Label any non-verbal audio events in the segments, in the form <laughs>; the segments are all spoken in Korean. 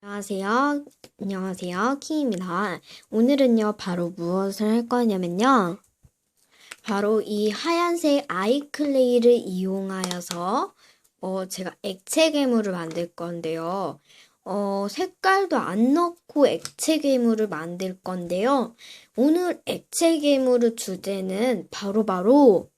안녕하세요. 안녕하세요. 키입니다. 오늘은요, 바로 무엇을 할 거냐면요. 바로 이 하얀색 아이클레이를 이용하여서, 어, 제가 액체 괴물을 만들 건데요. 어, 색깔도 안 넣고 액체 괴물을 만들 건데요. 오늘 액체 괴물의 주제는 바로 바로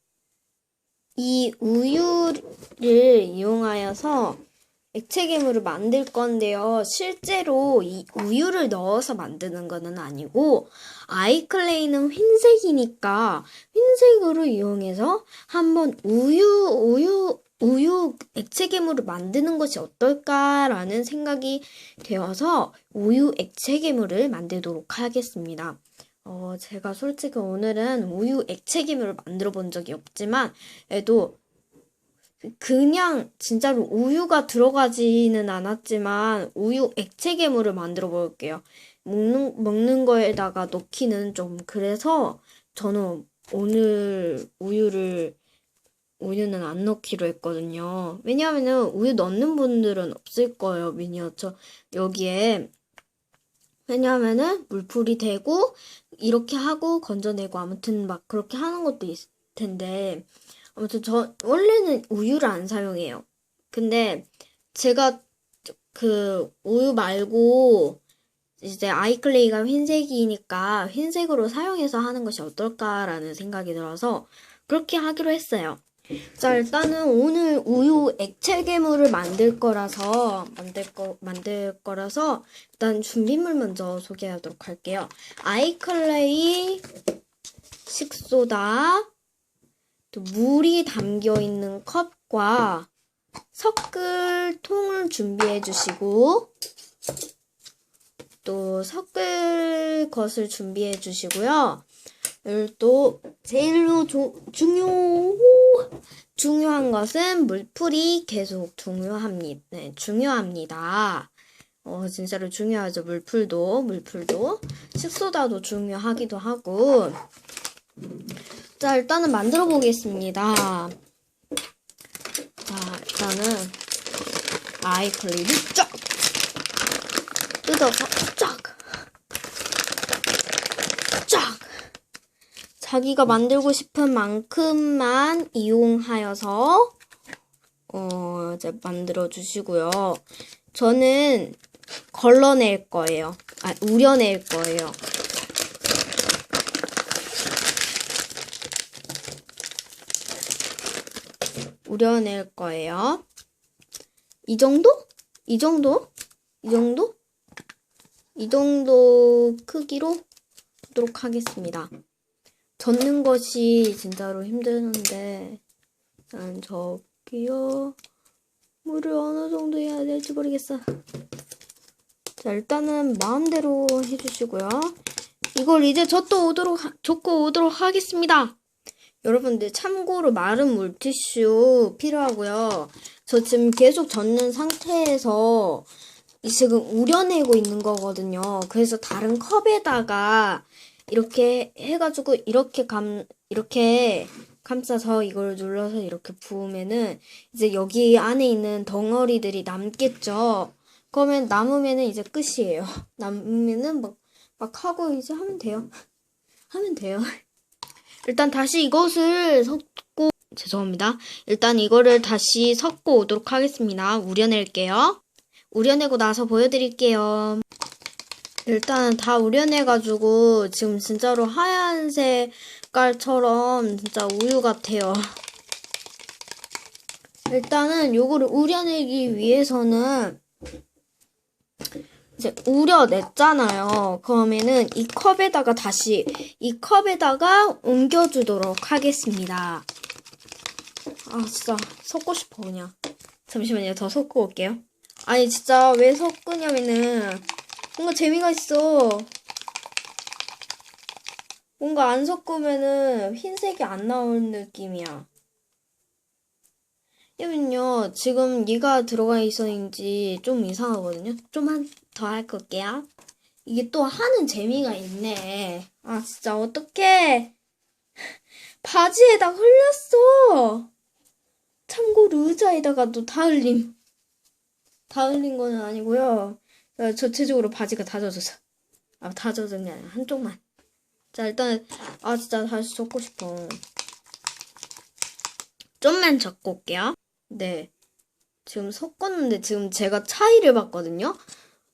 이 우유를 이용하여서 액체 괴물을 만들 건데요. 실제로 이 우유를 넣어서 만드는 거는 아니고 아이클레이는 흰색이니까 흰색으로 이용해서 한번 우유 우유 우유 액체 괴물을 만드는 것이 어떨까라는 생각이 되어서 우유 액체 괴물을 만들도록 하겠습니다. 어, 제가 솔직히 오늘은 우유 액체 괴물을 만들어 본 적이 없지만, 그래도 그냥 진짜로 우유가 들어가지는 않았지만 우유 액체 괴물을 만들어 볼게요. 먹는 먹는 거에다가 넣기는 좀 그래서 저는 오늘 우유를 우유는 안 넣기로 했거든요. 왜냐하면은 우유 넣는 분들은 없을 거예요. 미니어처 여기에 왜냐하면은 물풀이 되고 이렇게 하고 건져내고 아무튼 막 그렇게 하는 것도 있을 텐데 아무튼 저 원래는 우유를 안 사용해요. 근데 제가 그 우유 말고 이제 아이클레이가 흰색이니까 흰색으로 사용해서 하는 것이 어떨까라는 생각이 들어서 그렇게 하기로 했어요. 자, 일단은 오늘 우유 액체 괴물을 만들 거라서 만들 거 만들 거라서 일단 준비물 먼저 소개하도록 할게요. 아이클레이 식소다 또 물이 담겨 있는 컵과 섞을 통을 준비해 주시고 또 섞을 것을 준비해 주시고요. 또 제일로 조, 중요 중요한 것은 물풀이 계속 중요합니다. 네, 중요합니다. 어, 진짜로 중요하죠. 물풀도, 물풀도. 식소다도 중요하기도 하고. 자, 일단은 만들어 보겠습니다. 자, 일단은 아이클립을 쫙 뜯어서 쫙 쫙. 자기가 만들고 싶은 만큼만 이용하여서 어, 이제 만들어 주시고요. 저는 걸러낼 거예요. 아, 우려낼 거예요. 우려낼 거예요. 이 정도? 이 정도? 이 정도? 이 정도 크기로 하도록 하겠습니다. 젓는 것이 진짜로 힘드는데 난 저기요 물을 어느 정도 해야 될지 모르겠어. 자 일단은 마음대로 해주시고요. 이걸 이제 젓도 오도록 하, 젓고 오도록 하겠습니다. 여러분들 참고로 마른 물티슈 필요하고요. 저 지금 계속 젓는 상태에서 지금 우려내고 있는 거거든요. 그래서 다른 컵에다가 이렇게 해가지고 이렇게 감 이렇게 감싸서 이걸 눌러서 이렇게 부으면은 이제 여기 안에 있는 덩어리들이 남겠죠. 그러면 남으면은 이제 끝이에요. <laughs> 남으면은 막, 막 하고 이제 하면 돼요. <laughs> 하면 돼요. 일단 다시 이것을 섞고 죄송합니다. 일단 이거를 다시 섞고 오도록 하겠습니다. 우려낼게요. 우려내고 나서 보여드릴게요. 일단 다 우려내가지고 지금 진짜로 하얀 색깔처럼 진짜 우유 같아요. 일단은 요거를 우려내기 위해서는 이제 우려냈잖아요. 그러면은 이 컵에다가 다시 이 컵에다가 옮겨주도록 하겠습니다. 아 진짜 섞고 싶어 그냥. 잠시만요. 더 섞고 올게요. 아니 진짜 왜 섞으냐면은 뭔가 재미가 있어. 뭔가 안 섞으면은 흰색이 안 나오는 느낌이야. 왜냐면요, 지금 얘가 들어가 있어인지 좀 이상하거든요. 좀만 더 할 걸게요. 이게 또 하는 재미가 있네. 아, 진짜 어떡해. 바지에다 흘렸어. 참고로 의자에다가도 다 흘림. 다 흘린 거는 아니고요. 어, 전체적으로 바지가 다 젖어서. 아, 다 젖은 게 아니라 한쪽만. 자, 일단, 아, 진짜 다시 적고 싶어. 좀만 적고 올게요. 네. 지금 섞었는데 지금 제가 차이를 봤거든요?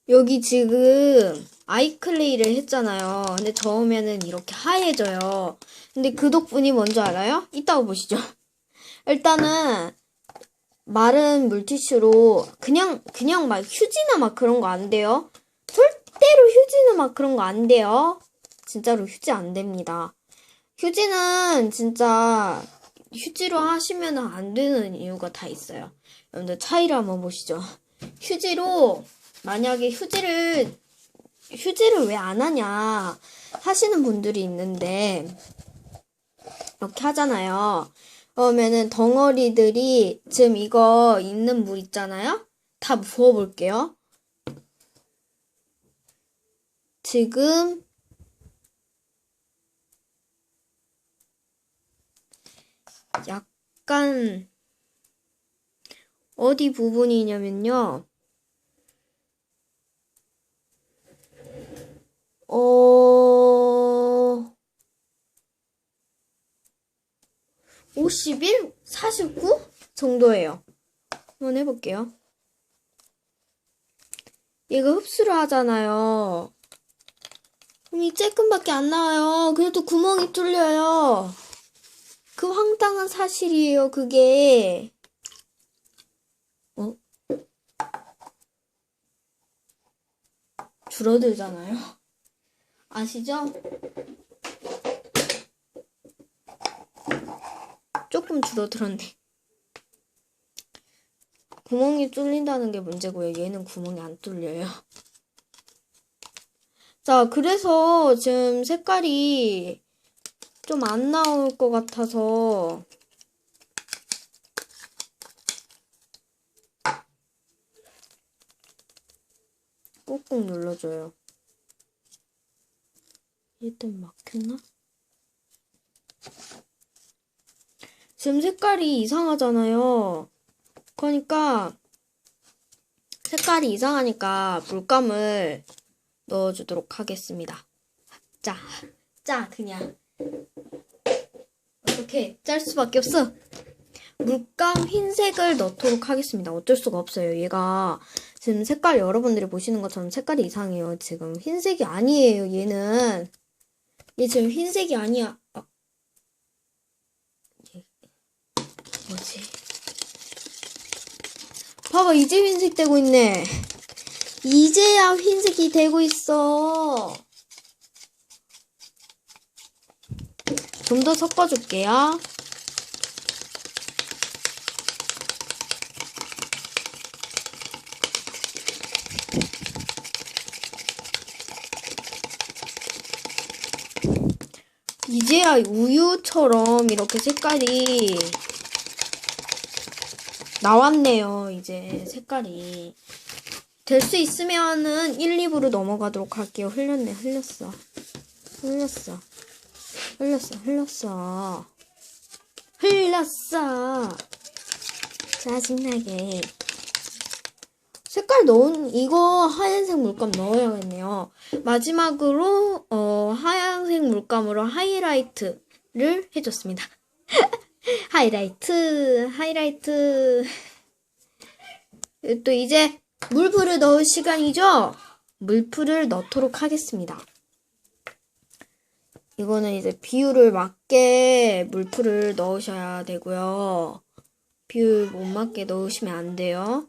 여기 지금 아이클레이를 했잖아요. 근데 저으면은 이렇게 하얘져요. 근데 그 덕분이 뭔지 알아요? 이따가 보시죠. <laughs> 일단은 마른 물티슈로 그냥 그냥 막 휴지나 막 그런 거 안 돼요. 절대로 휴지는 막 그런 거 안 돼요. 진짜로 휴지 안 됩니다. 휴지는 진짜 휴지로 하시면 안 되는 이유가 다 있어요. 여러분들 차이를 한번 보시죠. <laughs> 휴지로 만약에 휴지를 휴지를 왜 안 하냐 하시는 분들이 있는데 이렇게 하잖아요. 그러면은 덩어리들이 지금 이거 있는 물 있잖아요. 다 부어볼게요. 지금 약간 어디 부분이냐면요. 어, 51? 49? 정도예요. 한번 해볼게요. 얘가 흡수를 하잖아요. 이 쬐끔밖에 안 나와요. 그래도 구멍이 뚫려요. 그 황당한 사실이에요, 그게. 어? 줄어들잖아요. 아시죠? 조금 줄어들었네. 구멍이 뚫린다는 게 문제고요. 얘는 구멍이 안 뚫려요. 자, 그래서 지금 색깔이 좀 안 나올 것 같아서 꾹꾹 눌러줘요. 얘좀 막혔나? 지금 색깔이 이상하잖아요. 그러니까 색깔이 이상하니까 물감을 넣어주도록 하겠습니다. 짜, 짜 그냥 어떻게 짤 수밖에 없어. 물감 흰색을 넣도록 하겠습니다. 어쩔 수가 없어요. 얘가 지금 색깔 여러분들이 보시는 것처럼 색깔이 이상해요. 지금 흰색이 아니에요. 얘는 얘 지금 흰색이 아니야. 아. 얘 뭐지? 봐봐 이제 흰색 되고 있네. 이제야 흰색이 되고 있어. 좀 더 섞어줄게요. 이제야 우유처럼 이렇게 색깔이 나왔네요. 이제 색깔이. 될 수 있으면은 1, 2부로 넘어가도록 할게요. 흘렸네, 흘렸어. 흘렸어. 흘렸어, 흘렸어. 흘렸어. 짜증나게. 색깔 넣은, 이거 하얀색 물감 넣어야겠네요. 마지막으로, 어, 하얀색 물감으로 하이라이트를 해줬습니다. <laughs> 하이라이트, 하이라이트. 또 이제 물풀을 넣을 시간이죠? 물풀을 넣도록 하겠습니다. 이거는 이제 비율을 맞게 물풀을 넣으셔야 되고요. 비율 못 맞게 넣으시면 안 돼요.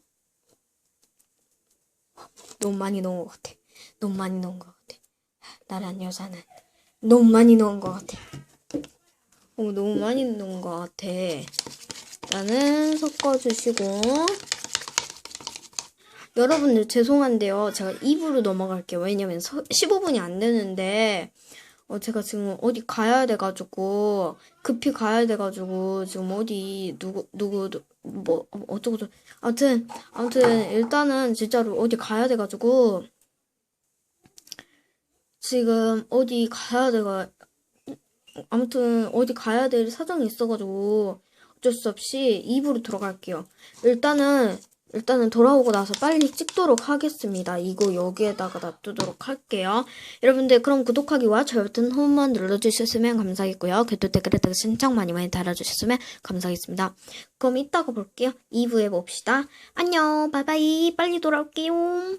너무 많이 넣은 것 같아. 너무 많이 넣은 것 같아. 나란 여자는 너무 많이 넣은 것 같아. 어, 너무 많이 넣은 것 같아. 일단은 섞어주시고 여러분들 죄송한데요. 제가 2부로 넘어갈게요. 왜냐면 15분이 안 되는데 어, 제가 지금 어디 가야 돼가지고 급히 가야 돼가지고 지금 어디 누구 누구 뭐 어쩌고 저 아무튼 아무튼 일단은 진짜로 어디 가야 돼가지고 지금 어디 가야 돼가 아무튼 어디 가야 될 사정이 있어가지고 어쩔 수 없이 2부로 들어갈게요. 일단은 일단은 돌아오고 나서 빨리 찍도록 하겠습니다. 이거 여기에다가 놔두도록 할게요. 여러분들 그럼 구독하기와 좋아요 버튼 한 번만 눌러주셨으면 감사하겠고요. 그리고 댓글에다가 신청 많이 많이 달아주셨으면 감사하겠습니다. 그럼 이따가 볼게요. 2부에 봅시다. 안녕 바이바이 빨리 돌아올게요.